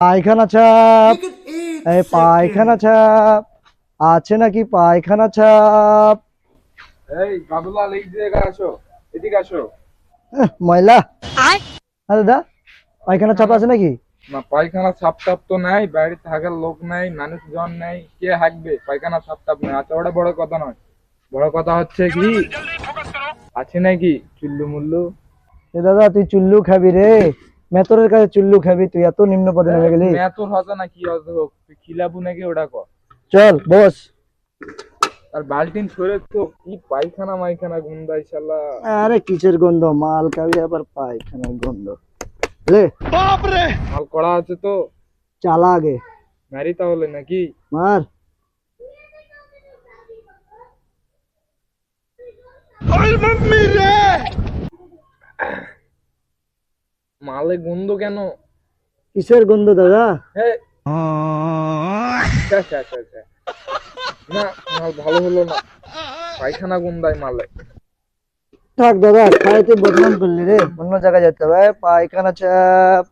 পায়খানা ছাপ এই পায়খানা ছাপ আছে নাকি পায়খানা ছাপ এই বাবুলাল এদিকে আসো এদিকে আসো। ময়লা। আরে দা পায়খানা ছাপ আছে নাকি? না পায়খানা ছাপ টাপ তো নাই বাইরে থাকার লোক নাই মানুষজন নাই কে হাঁকবে? পায়খানা ছাপ টাপ নাই আচ্ছা ওটা বড় কথা নয়। বড় কথা হচ্ছে কি আছে নাকি চুল্লু মুল্লু? এ দাদা তুই চুল্লু খাবি রে। মেতরের কাছে চুল্লু খাবি তুই এত নিম্ন পদে নেমে গেলি। তোর হতো না কি হতো হোক? তুই খিলাবু নাকি ওটা কর। চল বস। আর বালতিন ছড়ে তো কি পায়খানা মাইখানা গুন্দাই শালা আরে কিসের গন্ধ? মাল খাবি আবার পায়খানার গন্ধ। লে। বাপ রে মাল করা আছে তো। চালা আগে। মারি তাহলে নাকি? মার। মালে গন্ধ কেন? কিসের গন্ধ দাদা। না মাল ভালো হলো না। পায়খানা গুন্দাই মালে। থাক দাদা খাইতে বদনাম করলি রে। অন্য জায়গায় যেতে হবে। পায়খানা চাপ।